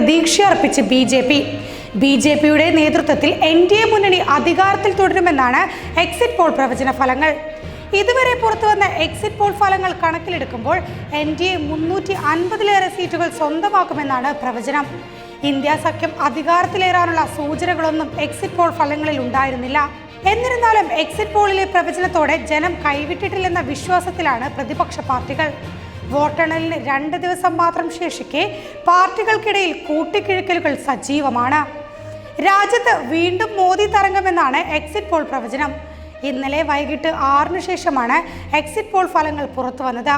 പ്രതീക്ഷയർപ്പിച്ച് B J P. B J പിയുടെ നേതൃത്വത്തിൽ N D A മുന്നണി അധികാരത്തിൽ തുടരുമെന്നാണ് എക്സിറ്റ് പോൾ പ്രവചന ഫലങ്ങൾ. ഇതുവരെ പുറത്തുവന്ന എക്സിറ്റ് പോൾ ഫലങ്ങൾ കണക്കിലെടുക്കുമ്പോൾ എൻ ഡി എ മുന്നൂറ്റി അൻപതിലേറെ സീറ്റുകൾ സ്വന്തമാക്കുമെന്നാണ് പ്രവചനം. ഇന്ത്യ സഖ്യം അധികാരത്തിലേറാനുള്ള സൂചനകളൊന്നും എക്സിറ്റ് പോൾ ഫലങ്ങളിൽ ഉണ്ടായിരുന്നില്ല. എന്നിരുന്നാലും എക്സിറ്റ് പോളിലെ പ്രവചനത്തോടെ ജനം കൈവിട്ടിട്ടില്ലെന്ന വിശ്വാസത്തിലാണ് പ്രതിപക്ഷ പാർട്ടികൾ. വോട്ടെണ്ണലിന് രണ്ട് ദിവസം മാത്രം ശേഷിക്കെ പാർട്ടികൾക്കിടയിൽ കൂട്ടിക്കിഴക്കലുകൾ സജീവമാണ്. രാജ്യത്ത് വീണ്ടും മോദി തരംഗമെന്നാണ് എക്സിറ്റ് പോൾ പ്രവചനം. ഇന്നലെ വൈകിട്ട് ആറിന് ശേഷമാണ് എക്സിറ്റ് പോൾ ഫലങ്ങൾ പുറത്തു വന്നത്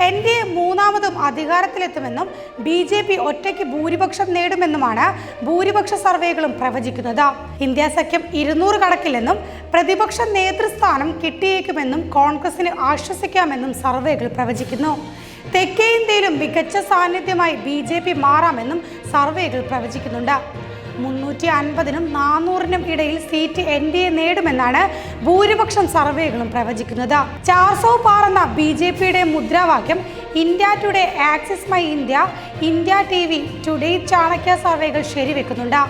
എൻ ഡി എ മൂന്നാമതും അധികാരത്തിലെത്തുമെന്നും ബി ജെ പി ഒറ്റയ്ക്ക് ഭൂരിപക്ഷം നേടുമെന്നുമാണ് ഭൂരിപക്ഷ സർവേകളും പ്രവചിക്കുന്നത്. ഇന്ത്യ സഖ്യം ഇരുന്നൂറ് കടക്കില്ലെന്നും പ്രതിപക്ഷ നേതൃസ്ഥാനം കിട്ടിയേക്കുമെന്നും കോൺഗ്രസിന് ആശ്വസിക്കാമെന്നും സർവേകൾ പ്രവചിക്കുന്നു. തെക്കേ ഇന്ത്യയിലും മികച്ച സാന്നിധ്യമായി ബി മാറാമെന്നും സർവേകൾ പ്രവചിക്കുന്നുണ്ട്. മുന്നൂറ്റി അൻപതിനും നാനൂറിനും ഇടയിൽ സീറ്റ് എൻ ഡി എ നേടുമെന്നാണ് ഭൂരിപക്ഷം സർവേകളും പ്രവചിക്കുന്നത്. ചാർസോ പാർ എന്ന ബി ജെ പിയുടെ മുദ്രാവാക്യം India Today Axis My India India TV today Chanakya സർവേകൾ ശരിവെക്കുന്നുണ്ട്.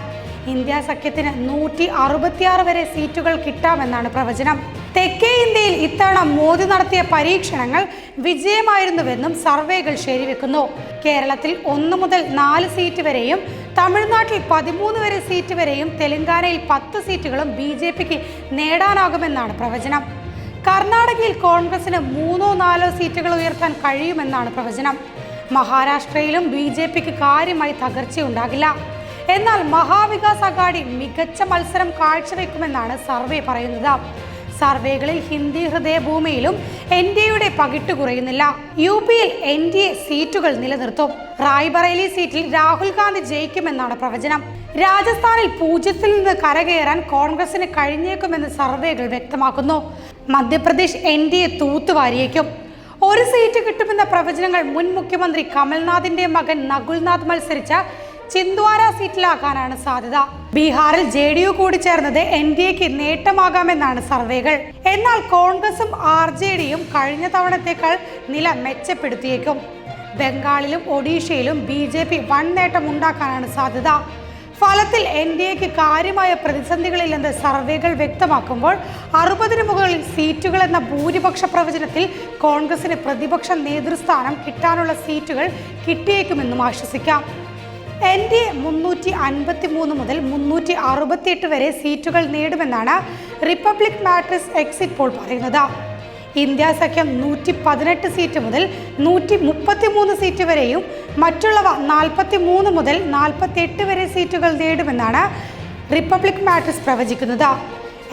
ഇന്ത്യ സഖ്യത്തിന് നൂറ്റി അറുപത്തിയാറ് വരെ സീറ്റുകൾ കിട്ടാമെന്നാണ് പ്രവചനം. തെക്കേ ഇന്ത്യയിൽ ഇത്തവണ മോദി നടത്തിയ പരീക്ഷണങ്ങൾ വിജയമായിരുന്നുവെന്നും സർവേകൾ ശരിവെക്കുന്നു. കേരളത്തിൽ ഒന്ന് മുതൽ നാല് സീറ്റ് വരെയും തമിഴ്നാട്ടിൽ പതിമൂന്ന് വരെ സീറ്റ് വരെയും തെലങ്കാനയിൽ പത്ത് സീറ്റുകളും ബി ജെ പിക്ക് നേടാനാകുമെന്നാണ് പ്രവചനം. കർണാടകയിൽ കോൺഗ്രസിന് മൂന്നോ നാലോ സീറ്റുകൾ ഉയർത്താൻ കഴിയുമെന്നാണ് പ്രവചനം. മഹാരാഷ്ട്രയിലും ബി ജെ പിക്ക് കാര്യമായി തകർച്ചയുണ്ടാകില്ല. എന്നാൽ മഹാവികാസ് അഘാടി മികച്ച മത്സരം കാഴ്ചവെക്കുമെന്നാണ് സർവേ പറയുന്നത്. സർവേകളിൽ ഹിന്ദി ഹൃദയഭൂമിയിലും എൻ ഡി എയുടെ പകിട്ട് കുറയുന്നില്ല. യു പിയിൽ എൻ ഡി എ സീറ്റുകൾ നിലനിർത്തും. റായ്ബറേലി സീറ്റിൽ രാഹുൽ ഗാന്ധി ജയിക്കുമെന്നാണ് പ്രവചനം. രാജസ്ഥാനിൽ പൂജ്യത്തിൽ നിന്ന് കരകയറാൻ കോൺഗ്രസിന് കഴിഞ്ഞേക്കുമെന്ന് സർവേകൾ വ്യക്തമാക്കുന്നു. മധ്യപ്രദേശ് എൻ ഡി എ തൂത്തുവാരിയേക്കും. ഒരു സീറ്റ് കിട്ടുമെന്ന പ്രവചനങ്ങൾ മുൻ മുഖ്യമന്ത്രി കമൽനാഥിന്റെ മകൻ നകുൽനാഥ് മത്സരിച്ച ചിന്ദ്വാര സീറ്റിലാക്കാനാണ് സാധ്യത. ബീഹാറിൽ ജെ ഡി യു കൂടി ചേർന്നത് എൻ ഡി എക്ക് നേട്ടമാകാമെന്നാണ് സർവേകൾ. എന്നാൽ കോൺഗ്രസും ആർ ജെ ഡിയും കഴിഞ്ഞ തവണത്തേക്കാൾ നില മെച്ചപ്പെടുത്തിയേക്കും. ബംഗാളിലും ഒഡീഷയിലും ബി ജെ പി വൻ നേട്ടം ഉണ്ടാക്കാനാണ് സാധ്യത. ഫലത്തിൽ എൻ ഡി എക്ക് കാര്യമായ പ്രതിസന്ധികളില്ലെന്ന് സർവേകൾ വ്യക്തമാക്കുമ്പോൾ അറുപതിന് മുകളിൽ സീറ്റുകൾ എന്ന ഭൂരിപക്ഷ പ്രവചനത്തിൽ കോൺഗ്രസിന് പ്രതിപക്ഷ നേതൃസ്ഥാനം കിട്ടാനുള്ള സീറ്റുകൾ കിട്ടിയേക്കുമെന്നും ആശ്വസിക്കാം. എൻ ഡി എ മുന്നൂറ്റി അൻപത്തി മൂന്ന് മുതൽ മുന്നൂറ്റി അറുപത്തിയെട്ട് വരെ സീറ്റുകൾ നേടുമെന്നാണ് റിപ്പബ്ലിക് മാട്രിക്സ് എക്സിറ്റ് പോൾ പറയുന്നത്. ഇന്ത്യ സഖ്യം നൂറ്റി പതിനെട്ട് സീറ്റ് മുതൽ നൂറ്റി മുപ്പത്തി മൂന്ന് സീറ്റ് വരെയും മറ്റുള്ളവ നാൽപ്പത്തി മൂന്ന് മുതൽ നാൽപ്പത്തി എട്ട് വരെ സീറ്റുകൾ നേടുമെന്നാണ് റിപ്പബ്ലിക് മാട്രിക്സ് പ്രവചിക്കുന്നത്.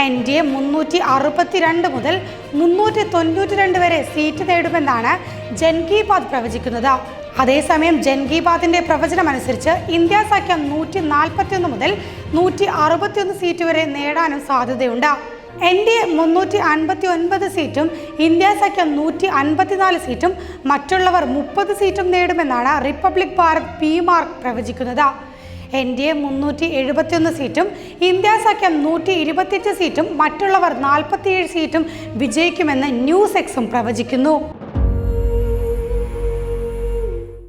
എൻ ഡി എ മുന്നൂറ്റി അറുപത്തിരണ്ട് മുതൽ മുന്നൂറ്റി തൊണ്ണൂറ്റി രണ്ട് വരെ സീറ്റ് നേടുമെന്നാണ് ജൻകി പാത് പ്രവചിക്കുന്നത്. അതേസമയം ജൻകി പ്രവചനമനുസരിച്ച് പ്രവചനം അനുസരിച്ച് ഇന്ത്യ സഖ്യം നൂറ്റി നാൽപ്പത്തിയൊന്ന് മുതൽ നൂറ്റി അറുപത്തിയൊന്ന് സീറ്റ് വരെ നേടാനും സാധ്യതയുണ്ട്. എൻ ഡി എ മുന്നൂറ്റി അൻപത്തി ഒൻപത് സീറ്റും ഇന്ത്യ സഖ്യം നൂറ്റി അൻപത്തിനാല് സീറ്റും മറ്റുള്ളവർ മുപ്പത് സീറ്റും നേടുമെന്നാണ് റിപ്പബ്ലിക് ഭാരത് പി മാർക്ക് പ്രവചിക്കുന്നത്. എൻ ഡി എ മുന്നൂറ്റി എഴുപത്തിയൊന്ന് സീറ്റും ഇന്ത്യ സഖ്യം നൂറ്റി ഇരുപത്തിയഞ്ച് സീറ്റും മറ്റുള്ളവർ നാൽപ്പത്തിയേഴ് സീറ്റും വിജയിക്കുമെന്ന് ന്യൂസ് എക്സും പ്രവചിക്കുന്നു.